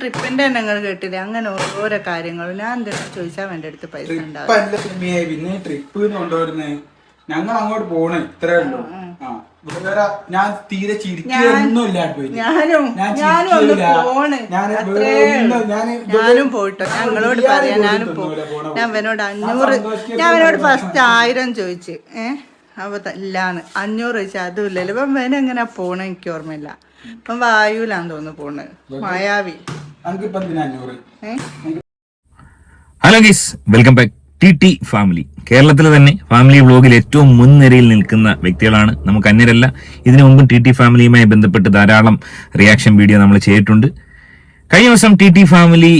ട്രിപ്പിന്റെ എണ്ണങ്ങൾ കേട്ടില്ലേ? അങ്ങനെ ഓരോ കാര്യങ്ങളും ഞാൻ എന്തെങ്കിലും ചോദിച്ചാൽ എന്റെ അടുത്ത് പൈസ പിന്നെ ട്രിപ്പ് കൊണ്ടുവരുന്നേ ഞങ്ങൾ അങ്ങോട്ട് പോണേ ഇത്രേ ഉള്ളൂ. ഞാൻ തീരെ ഞാനും പോയിട്ടോ. ഞങ്ങളോട് പറയാം. ഞാനും ഞാൻ അവനോട് അഞ്ഞൂറ് ഞാൻ അവനോട് ഫസ്റ്റ് ആയിരം ചോദിച്ച്. ഏഹ് അപ്പൊ ഇല്ലാന്ന്. അഞ്ഞൂറ് ചോദിച്ചാൽ അതും ഇല്ലല്ലോ. ഇപ്പം അവനെങ്ങനെ പോണെ? പോണ എനിക്ക് ഓർമ്മയില്ല. ഇപ്പം വായുലാന്ന് തോന്നുന്നു പോണ്. മായാവി. Hello guys welcome back T T family. കേരളത്തിലെ തന്നെ ഫാമിലി വ്ലോഗിൽ ഏറ്റവും മുൻനിരയിൽ നിൽക്കുന്ന വ്യക്തികളാണ് നമുക്ക് അന്യരല്ല. ഇതിനു മുമ്പും ടി ടി ഫാമിലിയുമായി ബന്ധപ്പെട്ട് ധാരാളം റിയാക്ഷൻ വീഡിയോ നമ്മൾ ചെയ്തിട്ടുണ്ട്. കഴിഞ്ഞ ദിവസം ടി ടി ഫാമിലി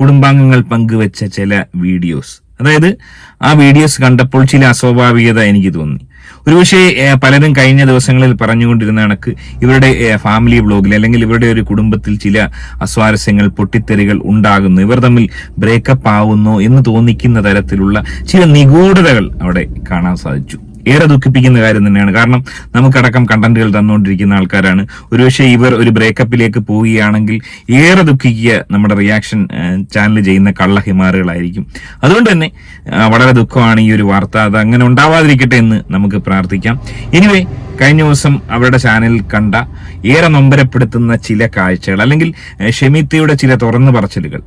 കുടുംബാംഗങ്ങൾ പങ്കുവച്ച ചില വീഡിയോസ്. അതായത് ആ വീഡിയോസ് കണ്ടപ്പോൾ ചില അസ്വാഭാവികത എനിക്ക് തോന്നി. ഒരുപക്ഷെ പലരും കഴിഞ്ഞ ദിവസങ്ങളിൽ പറഞ്ഞുകൊണ്ടിരുന്ന കണക്ക് ഇവരുടെ ഫാമിലി ബ്ലോഗിൽ അല്ലെങ്കിൽ ഇവരുടെ ഒരു കുടുംബത്തിൽ ചില അസ്വാരസ്യങ്ങൾ പൊട്ടിത്തെറികൾ ഉണ്ടാകുന്നു. ഇവർ തമ്മിൽ ബ്രേക്കപ്പ് ആവുന്നു എന്ന് തോന്നിക്കുന്ന തരത്തിലുള്ള ചില നിഗൂഢതകൾ അവിടെ കാണാൻ സാധിച്ചു. ഏറെ ദുഃഖിപ്പിക്കുന്ന കാര്യം തന്നെയാണ്. കാരണം നമുക്കടക്കം കണ്ടന്റുകൾ തന്നുകൊണ്ടിരിക്കുന്ന ആൾക്കാരാണ്. ഒരുപക്ഷെ ഇവർ ഒരു ബ്രേക്കപ്പിലേക്ക് പോവുകയാണെങ്കിൽ ഏറെ ദുഃഖിക്കുക നമ്മുടെ റിയാക്ഷൻ ചാനൽ ചെയ്യുന്ന കള്ളഹിമാറുകളായിരിക്കും. അതുകൊണ്ട് തന്നെ വളരെ ദുഃഖമാണ് ഈ ഒരു വാർത്ത. അത് അങ്ങനെ ഉണ്ടാവാതിരിക്കട്ടെ എന്ന് നമുക്ക് പ്രാർത്ഥിക്കാം. എനിവേ കഴിഞ്ഞ ദിവസം അവരുടെ ചാനലിൽ കണ്ട ഏറെ നൊമ്പരപ്പെടുത്തുന്ന ചില കാഴ്ചകൾ അല്ലെങ്കിൽ ഷെമിത്തയുടെ ചില തുറന്നു പറച്ചിലുകൾ.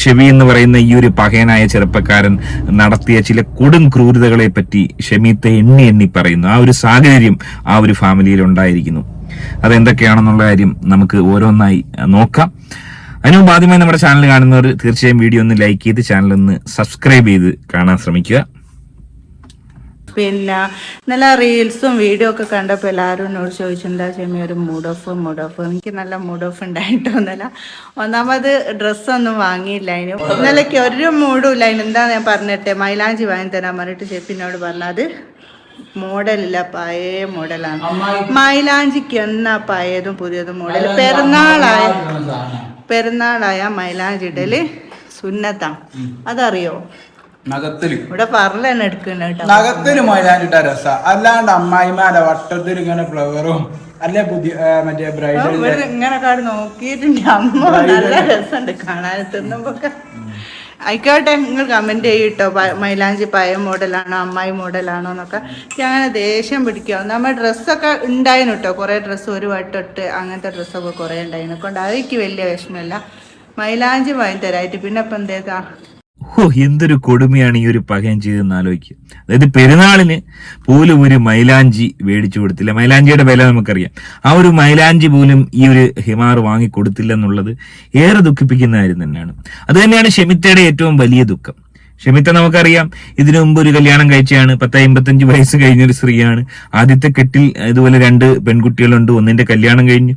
ഷെമി എന്ന് പറയുന്ന ഈ ഒരു പകയനായ ചെറുപ്പക്കാരൻ നടത്തിയ ചില കൊടും ക്രൂരതകളെ പറ്റി ഷെമീത്ത എണ്ണി എണ്ണി പറയുന്നു. ആ ഒരു സാഹചര്യം ആ ഒരു ഫാമിലിയിൽ ഉണ്ടായിരിക്കുന്നു. അതെന്തൊക്കെയാണെന്നുള്ള കാര്യം നമുക്ക് ഓരോന്നായി നോക്കാം. അതിനു മുമ്പ് ആദ്യമായി നമ്മുടെ ചാനൽ കാണുന്നവർ തീർച്ചയായും വീഡിയോ ഒന്ന് ലൈക്ക് ചെയ്ത് ചാനൽ ഒന്ന് സബ്സ്ക്രൈബ് ചെയ്ത് കാണാൻ ശ്രമിക്കുക. പിന്നെ നല്ല റീൽസും വീഡിയോ ഒക്കെ കണ്ടപ്പോൾ എല്ലാവരും എന്നോട് ചോദിച്ചെന്താ ചെമ്മി ഒരു മൂഡ് ഓഫ് മൂഡ് ഓഫ് എനിക്ക് നല്ല മൂഡ് ഓഫ് ഉണ്ടായിട്ടൊന്നുമില്ല. ഒന്നാമത് ഡ്രസ്സൊന്നും വാങ്ങിയില്ല അതിന്. ഇന്നലേക്ക് ഒരു മൂഡും ഇല്ല. അതിന് എന്താ ഞാൻ പറഞ്ഞിട്ടെ? മൈലാഞ്ചി വാങ്ങി തരാൻ പറഞ്ഞിട്ട് ചെപ്പിനോട് പറഞ്ഞത് മോഡലില്ല പഴയ മോഡലാണ്. മൈലാഞ്ചിക്ക് എന്നാ പഴയതും പുതിയതും മോഡൽ പെരുന്നാളായ പെരുന്നാളായ മൈലാഞ്ചി ഇടൽ സുന്നത്താ. അതറിയോ? നഗത്തിൽ. ഇവിടെ മൈലാഞ്ചിട്ട രസ. അല്ലാണ്ട് അമ്മായിമാരെ വട്ടത്തിൽ ഇങ്ങനെ ഫ്ലവറും അല്ലെ പുതിയ മറ്റേ ബ്രൈഡൽ ഇങ്ങനെ നോക്കിയിട്ടുണ്ട് അമ്മ നല്ല രസമുണ്ട് കാണാൻ. ആയിക്കോട്ടെ നിങ്ങൾ കമന്റ് ചെയ്യട്ടോ മൈലാഞ്ചി പഴയ മോഡലാണോ അമ്മായി മോഡലാണോ എന്നൊക്കെ. എനിക്ക് അങ്ങനെ ദേഷ്യം പിടിക്കുക നമ്മൾ ഡ്രസ്സൊക്കെ ഉണ്ടായിരുന്നു കേട്ടോ കുറേ ഡ്രസ്സ് ഒരു വട്ടൊട്ട് അങ്ങനത്തെ ഡ്രസ്സൊക്കെ കുറേ ഉണ്ടായിരുന്നു കൊണ്ട് അതെനിക്ക് വലിയ വിഷമമില്ല. മൈലാഞ്ചി വാങ്ങി തരായിട്ട് പിന്നെ ഇപ്പം എന്തേതാ ഓ എന്തൊരു കൊടുമയാണ് ഈ ഒരു പകയം ചെയ്തെന്ന് ആലോചിക്കുക. അതായത് പെരുന്നാളിന് പോലും ഒരു മൈലാഞ്ചി മേടിച്ചു കൊടുത്തില്ല. മൈലാഞ്ചിയുടെ വില നമുക്കറിയാം. ആ ഒരു മൈലാഞ്ചി പോലും ഈ ഒരു ഹിമാർ വാങ്ങി കൊടുത്തില്ല എന്നുള്ളത് ഏറെ ദുഃഖിപ്പിക്കുന്ന കാര്യം തന്നെയാണ്. അത് തന്നെയാണ് ഷെമിത്തയുടെ ഏറ്റവും വലിയ ദുഃഖം. ഷെമിത്ത നമുക്കറിയാം ഇതിനു മുമ്പ് ഒരു കല്യാണം കഴിച്ചയാണ്. പത്ത് അമ്പത്തഞ്ച് വയസ്സ് കഴിഞ്ഞൊരു സ്ത്രീയാണ്. ആദ്യത്തെ കെട്ടിൽ ഇതുപോലെ രണ്ട് പെൺകുട്ടികളുണ്ട്. ഒന്നിന്റെ കല്യാണം കഴിഞ്ഞു.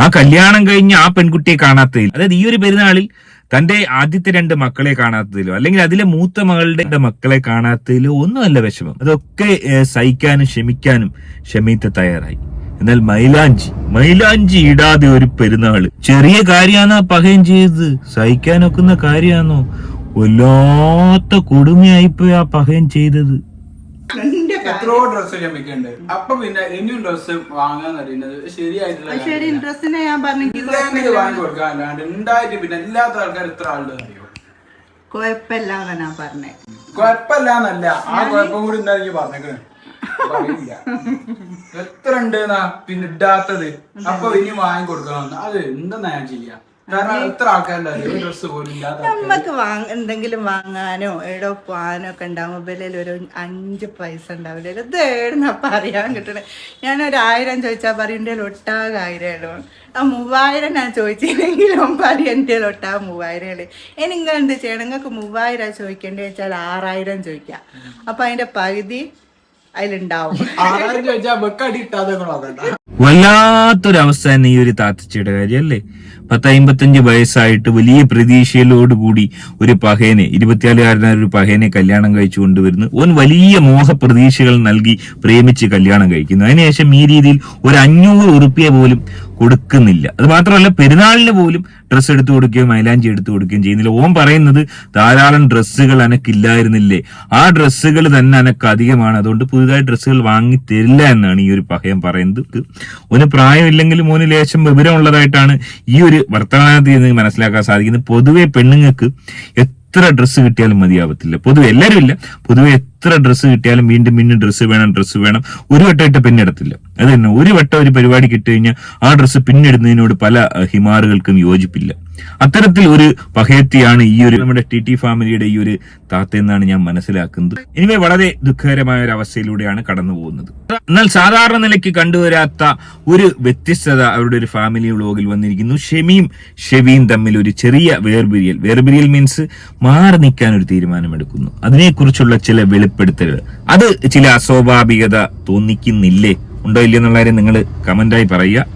ആ കല്യാണം കഴിഞ്ഞ് ആ പെൺകുട്ടിയെ കാണാത്തതിൽ അതായത് ഈ ഒരു പെരുന്നാളിൽ തന്റെ ആദ്യത്തെ രണ്ട് മക്കളെ കാണാത്തതിലോ അല്ലെങ്കിൽ അതിലെ മൂത്ത മകളുടെ മക്കളെ കാണാത്തതിലോ ഒന്നുമല്ല വിഷമം. അതൊക്കെ സഹിക്കാനും ക്ഷമിക്കാനും ഷമീത്ത തയ്യാറായി. എന്നാൽ മൈലാഞ്ചി മൈലാഞ്ചി ഇടാതെ ഒരു പെരുന്നാൾ. ചെറിയ കാര്യാണോ പകയം ചെയ്തത്? സഹിക്കാനൊക്കുന്ന കാര്യാണോ? വല്ലാത്ത കൊടുമയായിപ്പോയി ആ പകയം ചെയ്തത്. എത്രയോ ഡ്രസ്സ് ക്ഷമിക്കുന്നുണ്ട് അപ്പൊ പിന്നെ ഇനിയും ഡ്രസ്സ് വാങ്ങാൻ അറിയുന്നത് ശരിയായിട്ടുള്ള ശരി ഡ്രസ്സിനെ ഞാൻ പറഞ്ഞു ഇല്ലെങ്കിൽ വാങ്ങി കൊടുക്കാൻ അല്ലാണ്ട് ഉണ്ടായിട്ട് പിന്നെ ഇല്ലാത്ത ആൾക്കാർ എത്ര ആളുടെ അറിയോ? ഞാൻ പറഞ്ഞേ. കുഴപ്പമില്ലാന്നല്ല. ആ കുഴപ്പം കൂടി എന്താ പറഞ്ഞേക്കണേ. പറയില്ല. എത്ര ഉണ്ട് പിന്നെ ഇടാത്തത്. അപ്പൊ ഇനി വാങ്ങി കൊടുക്കണം അത് എന്താ ഞാൻ ചെയ്യാ? വാങ്ങ എന്തെങ്കിലും വാങ്ങാനോ എവിടെ പോകാനോ ഒക്കെ ഉണ്ടാവും. വിലയിൽ ഒരു അഞ്ച് പൈസ ഉണ്ടാവില്ല. ഇത് ഏടുന്ന അറിയാൻ കിട്ടണേ. ഞാനൊരു ആയിരം ചോദിച്ചാൽ പറയും എന്റെ ഒട്ടാകെ ആയിരം ആ മൂവായിരം ഞാൻ ചോദിച്ചില്ലെങ്കിലും പറയും എന്റെ ഒട്ടാകെ മൂവായിരം നിങ്ങൾ എന്ത് ചെയ്യണം? നിങ്ങൾക്ക് മൂവായിരം ചോദിക്കേണ്ടത് വെച്ചാൽ ആറായിരം ചോദിക്കാം. അപ്പം അതിന്റെ പകുതി അതിലുണ്ടാവും. ആറായിരം ചോദിച്ചാൽ വെക്കടി ഇട്ടാതെ നോക്കണ്ട വല്ലാത്തൊരവസ്ഥ തന്നെ ഈ ഒരു താത്തച്ചയുടെ കാര്യം അല്ലേ പത്ത് അമ്പത്തഞ്ച് വയസ്സായിട്ട് വലിയ പ്രതീക്ഷയിലോടുകൂടി ഒരു പഹേനെ ഇരുപത്തിയാലുകാരനായ ഒരു പഹേനെ കല്യാണം കഴിച്ചു കൊണ്ടുവരുന്നു. ഓൻ വലിയ മോഹ പ്രതീക്ഷകൾ നൽകി പ്രേമിച്ച് കല്യാണം കഴിക്കുന്നു. അതിനുശേഷം ഈ രീതിയിൽ ഒരു അഞ്ഞൂറ് ഉറുപ്പ്യ പോലും കൊടുക്കുന്നില്ല. അത് മാത്രമല്ല പെരുന്നാളിന് പോലും ഡ്രസ്സ് എടുത്തു കൊടുക്കുകയും മൈലാഞ്ചി എടുത്തു കൊടുക്കുകയും ചെയ്യുന്നില്ല. ഓം പറയുന്നത് ധാരാളം ഡ്രസ്സുകൾ അനക്കില്ലായിരുന്നില്ലേ? ആ ഡ്രസ്സുകൾ തന്നെ അനക്ക് അധികമാണ്. അതുകൊണ്ട് പുതുതായി ഡ്രസ്സുകൾ വാങ്ങി തരില്ല എന്നാണ് ഈ ഒരു പഹയം പറയുന്നത്. ഓന് പ്രായമില്ലെങ്കിലും ഓന് ലേശം വിവരമുള്ളതായിട്ടാണ് ഈ ഒരു വർത്തമാനത്തിൽ നിന്ന് മനസ്സിലാക്കാൻ സാധിക്കുന്നത്. പൊതുവെ പെണ്ണുങ്ങൾക്ക് എത്ര ഡ്രസ്സ് കിട്ടിയാലും മതിയാവത്തില്ല. പൊതുവെ എല്ലാവരും ഇല്ല. പൊതുവെ എത്ര ഡ്രസ്സ് കിട്ടിയാലും വീണ്ടും വീണ്ടും ഡ്രസ്സ് വേണം ഡ്രസ്സ് വേണം. ഒരു വട്ടം ഇട്ട് പിന്നിടത്തില്ല അത് തന്നെ. ഒരു വട്ടം ഒരു പരിപാടി കിട്ടി കഴിഞ്ഞാൽ ആ ഡ്രസ്സ് പിന്നിടുന്നതിനോട് പല ഹിമാറുകൾക്കും യോജിപ്പില്ല. അത്തരത്തിൽ ഒരു പഹയത്തിയാണ് ഈ ഒരു നമ്മുടെ ടി ടി ഫാമിലിയുടെ ഈ ഒരു താത്തയെന്നാണ് ഞാൻ മനസ്സിലാക്കുന്നത്. ഇനിമേ വളരെ ദുഃഖകരമായ ഒരു അവസ്ഥയിലൂടെയാണ് കടന്നു പോകുന്നത്. എന്നാൽ സാധാരണ നിലയ്ക്ക് കണ്ടുവരാത്ത ഒരു വ്യത്യസ്തത അവരുടെ ഒരു ഫാമിലി വ്ളോഗിൽ വന്നിരിക്കുന്നു. ഷെമിയും ഷെവിയും തമ്മിൽ ഒരു ചെറിയ വേർപിരിയൽ. വേർപിരിയൽ മീൻസ് മാറി നിൽക്കാൻ ഒരു തീരുമാനമെടുക്കുന്നു. അതിനെക്കുറിച്ചുള്ള ചില വെളിപ്പെടുത്തലുകൾ. അത് ചില അസ്വാഭാവികത തോന്നിക്കുന്നില്ലേ? ഉണ്ടോ ഇല്ലയോ എന്നുള്ള കാര്യം നിങ്ങൾ കമന്റായി പറയുക.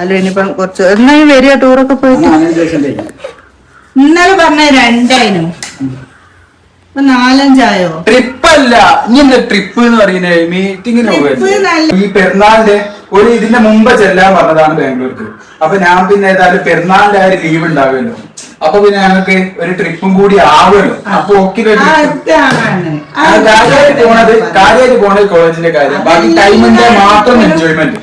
അല്ല ഇനിയിപ്പം കുറച്ച് എന്നാ ഈ വരിക ടൂറൊക്കെ പോയിട്ട്? ഇന്നലെ പറഞ്ഞ രണ്ടായിനും ഇപ്പൊ നാലഞ്ചായോ? ട്രിപ്പ് അല്ല ഇനി എന്താ ട്രിപ്പ് എന്ന് പറയുന്നത് മീറ്റിങ്ങിന് ഈ പെരുന്നാളിന്റെ ഒരു ഇതിന്റെ മുമ്പ് ചെല്ലാൻ പറഞ്ഞതാണ് ബാംഗ്ലൂർക്ക്. അപ്പൊ ഞാൻ പിന്നെ ഏതായാലും പെരുന്നാളിന്റെ ആ ഒരു ലീവ് ഉണ്ടാവുമല്ലോ. അപ്പൊ പിന്നെ ഞങ്ങൾക്ക് ഒരു ട്രിപ്പും കൂടി ആവുമല്ലോ. അപ്പൊ ഒക്കെ അതാണ്. കാര്യമായിട്ട് പോണത് കാര്യമായിട്ട് പോണത് കോളേജിന്റെ കാര്യം. ബാക്കി ടൈമിന്റെ മാത്രം എൻജോയ്മെന്റ്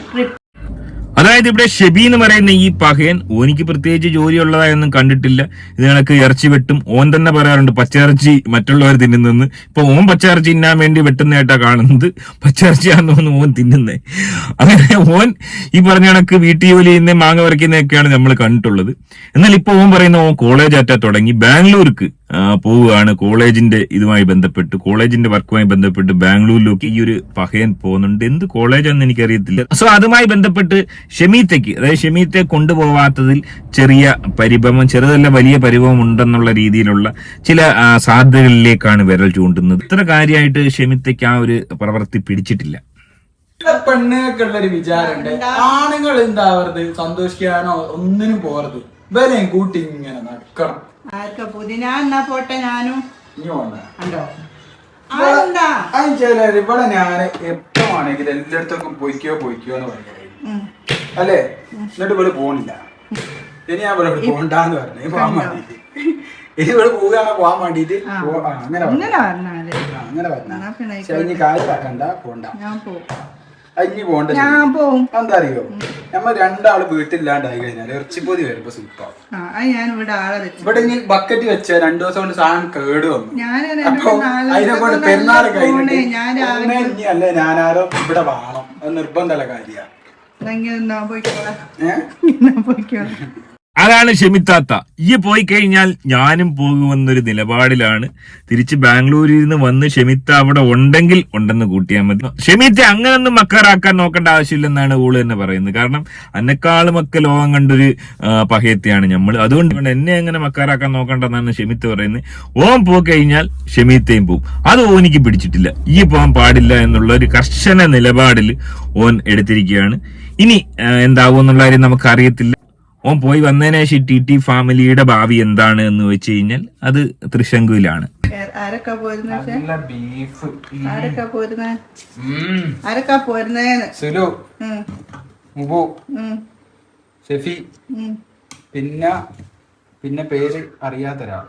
അതായത് ഇവിടെ ഷെബി എന്ന് പറയുന്ന ഈ പഹയൻ ഓനിക്ക് പ്രത്യേകിച്ച് ജോലിയുള്ളതായൊന്നും കണ്ടിട്ടില്ല. ഇത് ഇറച്ചി വെട്ടും. ഓൻ തന്നെ പറയാറുണ്ട് പച്ചയിറച്ചി മറ്റുള്ളവർ തിന്നുന്നെന്ന്. ഇപ്പൊ ഓൻ പച്ചയിറച്ചി തിന്നാൻ വേണ്ടി വെട്ടുന്നതായിട്ടാ കാണുന്നത്. പച്ചയിറച്ചിയാന്ന് തോന്നുന്നു ഓൻ തിന്നുന്നേ. അങ്ങനെ ഓൻ ഈ പറഞ്ഞ കണക്ക് വീട്ടിൽ ജോലി ചെയ്യുന്ന മാങ്ങ പറിക്കുന്നതൊക്കെയാണ് നമ്മൾ കണ്ടിട്ടുള്ളത്. എന്നാൽ ഇപ്പൊ ഓൻ പറയുന്ന ഓൻ കോളേജ് ആറ്റാ തുടങ്ങി. ബാംഗ്ലൂർക്ക് പോവുകയാണ്. കോളേജിന്റെ ഇതുമായി ബന്ധപ്പെട്ട് കോളേജിന്റെ വർക്കുമായി ബന്ധപ്പെട്ട് ബാംഗ്ലൂരിലേക്ക് ഈ ഒരു പഹയൻ പോകുന്നുണ്ട്. എന്ത് കോളേജാന്ന് എനിക്കറിയത്തില്ല. സോ അതുമായി ബന്ധപ്പെട്ട് ഷമീത്തയ്ക്ക് അതായത് ഷമീത്തെ കൊണ്ടുപോവാത്തതിൽ ചെറിയ പരിഭവം ചെറുതല്ല വലിയ പരിഭവം ഉണ്ടെന്നുള്ള രീതിയിലുള്ള ചില സാധ്യതകളിലേക്കാണ് വിരൽ ചൂണ്ടുന്നത്. ഇത്ര കാര്യമായിട്ട് ഷമിത്തയ്ക്ക് ആ ഒരു പ്രവൃത്തി പിടിച്ചിട്ടില്ല. പെണ്ണുങ്ങൾക്കുള്ള ഒരു വിചാരമുണ്ട്. ആണുങ്ങൾ എന്താ സന്തോഷിക്കാനോ ഒന്നിനും പോകരുത്. വരെയും കൂട്ടി ഇങ്ങനെ നടക്കണം. ആർക്കാ പുതിന? എന്നാ പോട്ടെ ഞാനും. ഉണ്ടോ അതിന് ഇവിടെ ഞാൻ എപ്പോ ആണെങ്കിലും എല്ലായിടത്തൊക്കെ പൊയ്ക്കോ പൊയ്ക്കോ എന്ന് പറയുന്നത് അല്ലേ? എന്നിട്ട് ഇവിടെ പോണില്ല. ഇനി ഞാൻ ഇവിടെ പോണ്ടാന്ന് പറഞ്ഞു പോകാൻ വേണ്ടിട്ട്. ഇനി ഇവിടെ പോവുകയാണ് പോവാൻ വേണ്ടിട്ട് അങ്ങനെ പറഞ്ഞു. അങ്ങനെ പറഞ്ഞു പിന്നെ പക്ഷെ ഇനി കാര്യമാക്കണ്ട പോണ്ട. പോകണ്ട പോണ്ട ഞാൻ പോവും. എന്താ അറിയോ നമ്മൾ രണ്ടാൾ വീട്ടിലില്ലാണ്ടായി കഴിഞ്ഞാൽ ഇറച്ചിപ്പൊതി വരുമ്പോ സൂപ്പാവും ഞാൻ ഇവിടെ ആളെ വെച്ചു. ഇവിടെ ഇനി ബക്കറ്റ് വെച്ച രണ്ടു ദിവസം കൊണ്ട് സാധനം കേട് വന്നു. അപ്പൊ അതിനെ കൊണ്ട് പെരുന്നാൾ കഴിഞ്ഞു അല്ല ഇനി ഞാനാരോ ഇവിടെ വേണം. അത് നിർബന്ധമുള്ള കാര്യ പോയിക്കോളാം. ഏഹ് പോയിക്കോളാം. അതാണ് ഷെമിത്താത്ത ഈ പോയി കഴിഞ്ഞാൽ ഞാനും പോകുമെന്നൊരു നിലപാടിലാണ്. തിരിച്ച് ബാംഗ്ലൂരിൽ നിന്ന് വന്ന് ഷെമിത്ത അവിടെ ഉണ്ടെങ്കിൽ ഉണ്ടെന്ന് കൂട്ടിയാൽ മതി. ഷെമിത്തെ അങ്ങനൊന്നും മക്കാറാക്കാൻ നോക്കേണ്ട ആവശ്യമില്ലെന്നാണ് ഊൾ തന്നെ പറയുന്നത്. കാരണം അന്നെക്കാളുമൊക്കെ ലോകം കണ്ടൊരു പഹയത്തെയാണ് നമ്മൾ അതുകൊണ്ട് എന്നെ അങ്ങനെ മക്കാറാക്കാൻ നോക്കണ്ടെന്നാണ് ഷെമിത്ത് പറയുന്നത്. ഓം പോയി കഴിഞ്ഞാൽ ഷെമീത്തയും പോവും. അത് ഓനിക്ക് പിടിച്ചിട്ടില്ല. ഈ പോകാൻ പാടില്ല എന്നുള്ള ഒരു കർശന നിലപാടിൽ ഓൻ എടുത്തിരിക്കുകയാണ്. ഇനി എന്താവും എന്നുള്ള കാര്യം നമുക്ക് അറിയത്തില്ല. ഓൻ പോയി വന്നതിന് ശേഷം ടി ടി ഫാമിലിയുടെ ഭാവി എന്താണ് എന്ന് വെച്ച് കഴിഞ്ഞാൽ അത് തൃശങ്കുവിലാണ്. പിന്നെ പിന്നെ പേര് അറിയാത്ത ഒരാൾ.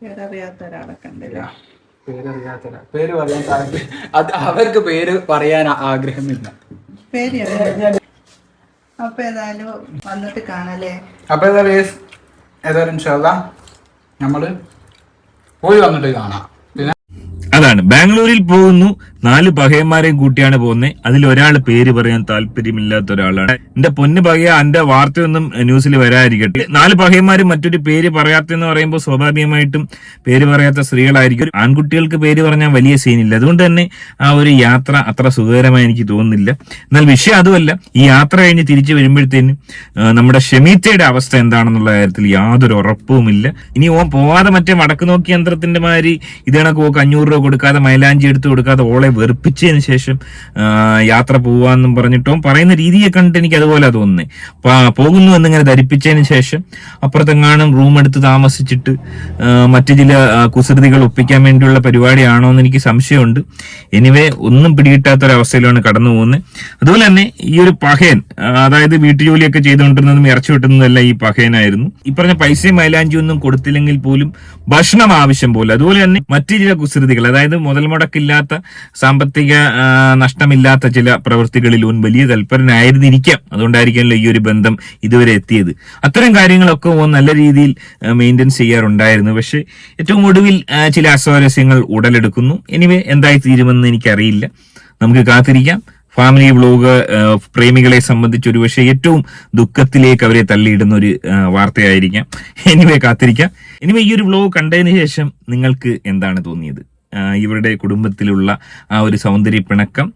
പേരറിയാത്ത ഒരാളൊക്കെ ഉണ്ടല്ലേ പേരറിയാത്ത പേര് പറയാൻ അവർക്ക് പേര് പറയാൻ ആഗ്രഹമില്ല. പേര്. അപ്പൊ ഏതായാലും വന്നിട്ട് കാണാല്ലേ? അപ്പൊ ഏതാ വേസ് ഏതായാലും ഇൻഷാല്ല നമ്മൾ പോയി വന്നിട്ട് കാണാം. അതാണ്. ബാംഗ്ലൂരിൽ പോകുന്നു. നാല് പകയന്മാരെയും കൂട്ടിയാണ് പോകുന്നത്. അതിൽ ഒരാൾ പേര് പറയാൻ താല്പര്യമില്ലാത്ത ഒരാളാണ്. എന്റെ പൊന്ന് പകയ എന്റെ വാർത്തയൊന്നും ന്യൂസിൽ വരാതിരിക്കട്ടെ. നാല് പഹയന്മാരും മറ്റൊരു പേര് പറയാത്തെന്ന് പറയുമ്പോൾ സ്വാഭാവികമായിട്ടും പേര് പറയാത്ത സ്ത്രീകളായിരിക്കും. ആൺകുട്ടികൾക്ക് പേര് പറഞ്ഞാൽ വലിയ സീനില്ല അതുകൊണ്ട് തന്നെ ആ ഒരു യാത്ര അത്ര സുഖകരമായി എനിക്ക് തോന്നുന്നില്ല. എന്നാൽ വിഷയം അതുമല്ല. ഈ യാത്ര കഴിഞ്ഞ് തിരിച്ചു വരുമ്പോഴത്തേനും നമ്മുടെ ഷമീത്തയുടെ അവസ്ഥ എന്താണെന്നുള്ള കാര്യത്തിൽ യാതൊരു ഉറപ്പുമില്ല. ഇനി ഓൻ പോവാതെ മറ്റേ വടക്ക് നോക്കി യന്ത്രത്തിന്റെ മാതിരി ഇതേണക്ക് ഓക്ക് അഞ്ഞൂറ് രൂപ കൊടുക്കാതെ മൈലാഞ്ചി എടുത്ത് കൊടുക്കാതെ ഓളെ വെറുപ്പിച്ചതിന് ശേഷം യാത്ര പോവാന്നും പറഞ്ഞിട്ടും പറയുന്ന രീതിയെ കണ്ടിട്ട് എനിക്ക് അതുപോലെ തോന്നുന്നേ. പോകുന്നു എന്നിങ്ങനെ ധരിപ്പിച്ചതിന് ശേഷം അപ്പുറത്തെങ്ങാനും റൂം എടുത്ത് താമസിച്ചിട്ട് മറ്റു ചില കുസൃതികൾ ഒപ്പിക്കാൻ വേണ്ടിയുള്ള പരിപാടിയാണോ എന്ന് എനിക്ക് സംശയമുണ്ട്. എനിവേ ഒന്നും പിടികിട്ടാത്തൊരവസ്ഥയിലാണ് കടന്നു പോകുന്നത്. അതുപോലെ തന്നെ ഈ ഒരു പഹയൻ അതായത് വീട്ടുജോലിയൊക്കെ ചെയ്തുകൊണ്ടിരുന്നതും ഇറച്ചി വിട്ടുന്നതല്ല ഈ പഹയനായിരുന്നു. ഈ പറഞ്ഞ പൈസയും മൈലാഞ്ചി ഒന്നും കൊടുത്തില്ലെങ്കിൽ പോലും ഭക്ഷണം ആവശ്യം പോലെ. അതുപോലെ തന്നെ മറ്റു ചില കുസൃതികൾ അതായത് മുതൽ മുടക്കില്ലാത്ത സാമ്പത്തിക നഷ്ടമില്ലാത്ത ചില പ്രവൃത്തികളിൽ ഉൻ വലിയ തൽപരനായിരുന്നിരിക്കാം. അതുകൊണ്ടായിരിക്കാമല്ലോ ഈ ഒരു ബന്ധം ഇതുവരെ എത്തിയത്. അത്തരം കാര്യങ്ങളൊക്കെ ഓൻ നല്ല രീതിയിൽ മെയിന്റെയിൻ ചെയ്യാറുണ്ടായിരുന്നു. പക്ഷേ ഏറ്റവും ഒടുവിൽ ചില അസ്വാരസ്യങ്ങൾ ഉടലെടുക്കുന്നു. എനിവേ എന്തായി തീരുമെന്ന് എനിക്കറിയില്ല. നമുക്ക് കാത്തിരിക്കാം. ഫാമിലി വ്ലോഗ് പ്രേമികളെ സംബന്ധിച്ച് ഒരു പക്ഷേ ഏറ്റവും ദുഃഖത്തിലേക്ക് അവരെ തള്ളിയിടുന്ന ഒരു വാർത്തയായിരിക്കാം. എനിവേ കാത്തിരിക്കാം. എനിവേ ഈ ഒരു വ്ലോഗ് കണ്ടതിന് ശേഷം നിങ്ങൾക്ക് എന്താണ് തോന്നിയത്? ഇവരുടെ കുടുംബത്തിലുള്ള ആ ഒരു സൗന്ദര്യ പിണക്കം.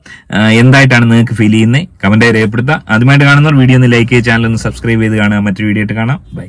എന്തായിട്ടാണ് നിങ്ങൾക്ക് ഫീൽ ചെയ്യുന്നത് കമന്റ് രേഖപ്പെടുത്തുക. ആദ്യമായിട്ട് കാണുന്നവർ വീഡിയോ ഒന്ന് ലൈക്ക് ചെയ്യുക ചാനൽ ഒന്ന് സബ്സ്ക്രൈബ് ചെയ്ത് കാണുക. മറ്റൊരു വീഡിയോ ആയിട്ട് കാണാം. ബൈ